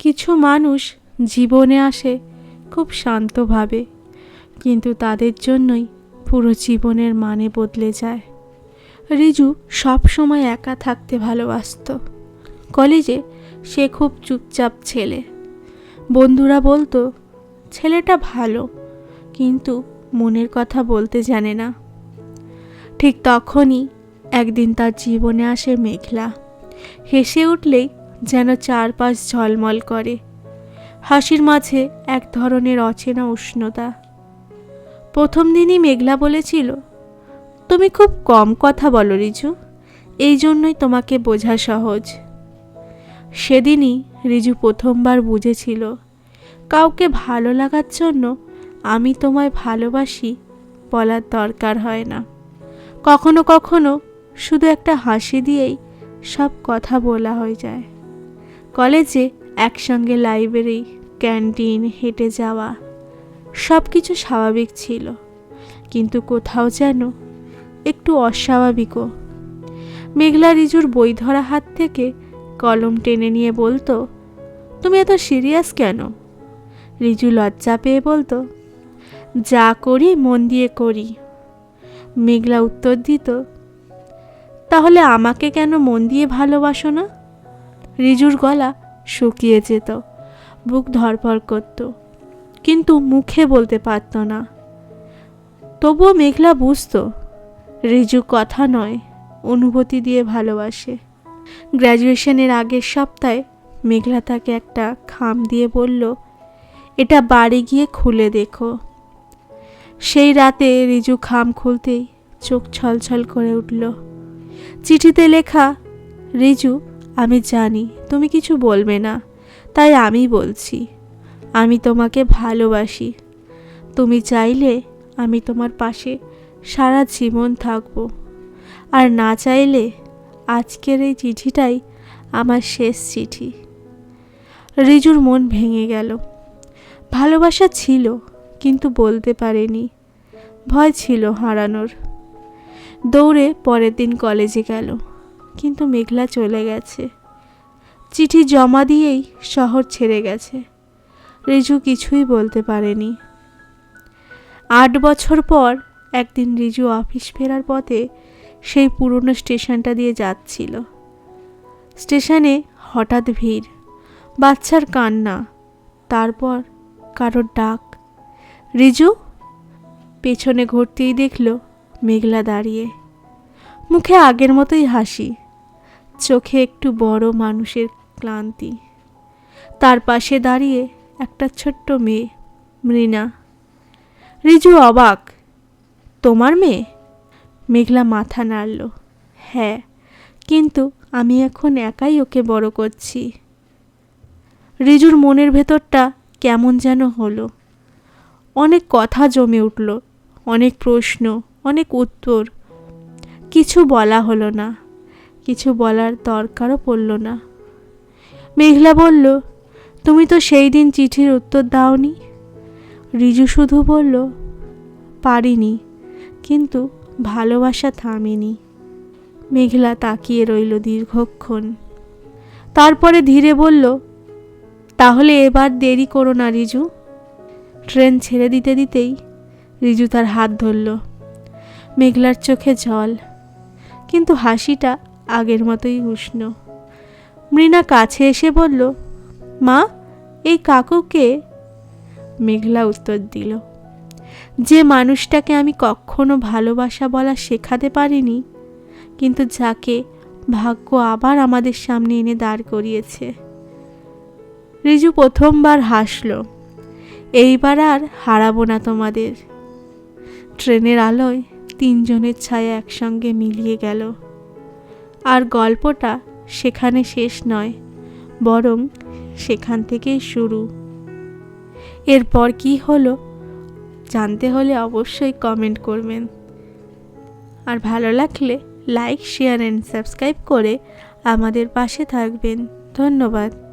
কিছু মানুষ জীবনে আসে খুব শান্তভাবে, কিন্তু তাদের জন্যই পুরো জীবনের মানে বদলে যায়। রিজু সব সময় একা থাকতে ভালোবাসত। কলেজে সে খুব চুপচাপ ছেলে। বন্ধুরা বলতো, ছেলেটা ভালো, কিন্তু মনের কথা বলতে জানে না। ঠিক তখনই একদিন তার জীবনে আসে মেঘলা। হেসে উঠলেই যেন চারপাশ ঝলমল করে। হাসির মাঝে এক ধরনের অচেনা উষ্ণতা। প্রথম দিনই মেঘলা বলেছিল, তুমি খুব কম কথা বলো, রিজু। এই জন্যই তোমাকে বোঝা সহজ। সেদিনই রিজু প্রথমবার বুঝেছিল, কাউকে ভালো লাগার জন্য আমি তোমায় ভালোবাসি বলার দরকার হয় না। কখনো কখনো শুধু একটা হাসি দিয়েই সব কথা বলা হয়ে যায়। কলেজে একসঙ্গে লাইব্রেরি, ক্যান্টিন, হেঁটে যাওয়া সব কিছু স্বাভাবিক ছিল। কিন্তু কোথাও যেন একটু অস্বাভাবিকও। মেঘলা রিজুর বই ধরা হাত থেকে কলম টেনে নিয়ে বলতো, তুমি এত সিরিয়াস কেন? রিজু লজ্জা পেয়ে বলতো, যা করি, মন দিয়ে করি। মেঘলা উত্তর দিত, তাহলে আমাকে কেন মন দিয়ে ভালোবাসো না? রিজুর গলা শুকিয়ে যেত, বুক ধরপর করত। কিন্তু মুখে বলতে পারত না। তবুও মেঘলা বুঝত, রিজু কথা নয়, অনুভূতি দিয়ে ভালোবাসে। গ্র্যাজুয়েশনের আগের সপ্তাহে মেঘলা তাকে একটা খাম দিয়ে বলল, এটা বাড়ি গিয়ে খুলে দেখো। সেই রাতে রিজু খাম খুলতেই চোখ ছলছল করে উঠল। চিঠিতে লেখা, রিজু আমি জানি তুমি কিছু বলবে না, তাই আমি বলছি। আমি তোমাকে ভালোবাসি। তুমি চাইলে আমি তোমার পাশে সারা জীবন থাকব। আর না চাইলে আজকের এই চিঠিটাই আমার শেষ চিঠি। রিজুর মন ভেঙে গেল। ভালোবাসা ছিল, কিন্তু বলতে পারেনি। ভয় ছিল হারানোর। দৌড়ে পরের দিন কলেজে গেল। কিন্তু মেঘলা চলে গেছে। চিঠি জমা দিয়েই শহর ছেড়ে গেছে। রিজু কিছুই বলতে পারেনি। আট বছর পর একদিন রিজু অফিস ফেরার পথে সেই পুরনো স্টেশনটা দিয়ে যাচ্ছিল। স্টেশনে হঠাৎ ভিড়, বাচ্চার কান্না, তারপর কারোর ডাক। রিজু পেছনে ঘুরতেই দেখল মেঘলা দাঁড়িয়ে। মুখে আগের মতোই হাসি। চোখে একটু বড় মানুষের ক্লান্তি। তার পাশে দাঁড়িয়ে একটা ছোট্ট মেয়ে, মৃণা। রিজু অবাক, তোমার মেয়ে? মেঘলা মাথা নাড়ল হ্যাঁ কিন্তু আমি এখন একাই ওকে বড় করছি। রিজুর মনের ভেতরটা কেমন যেন হলো। অনেক কথা জমে উঠল, অনেক প্রশ্ন, অনেক উত্তর, কিছু বলা হলো না। কিছু বলার দরকারও পড়ল না। মেঘলা বলল, তুমি তো সেই দিন চিঠির উত্তর দাওনি? রিজু শুধু বলল, পারিনি, কিন্তু ভালোবাসা থামেনি। মেঘলা তাকিয়ে রইল দীর্ঘক্ষণ। তারপরে ধীরে বলল, তাহলে এবার দেরি করো না রিজু। ট্রেন ছেড়ে দিতে দিতেই রিজু তার হাত ধরল। মেঘলার চোখে জল, কিন্তু হাসিটা আগের মতোই উষ্ণ। মৃণা কাছে এসে বলল, মা, এই কাকুকে? মেঘলা উত্তর দিল, যে মানুষটাকে আমি কখনো ভালোবাসা বলা শেখাতে পারিনি, কিন্তু যাকে ভাগ্য আবার আমাদের সামনে এনে দাঁড় করিয়েছে। রিজু প্রথমবার হাসল, এইবার আর হারাবো না তোমাদের। ট্রেনের আলোয় তিনজনের ছায়া একসঙ্গে মিলিয়ে গেল। আর গল্পটা সেখানে শেষ নয়, বরং সেখান থেকেই শুরু। এরপর কি হলো জানতে হলে অবশ্যই কমেন্ট করবেন। আর ভালো লাগলে লাইক শেয়ার অ্যান্ড সাবস্ক্রাইব করে আমাদের পাশে থাকবেন। ধন্যবাদ।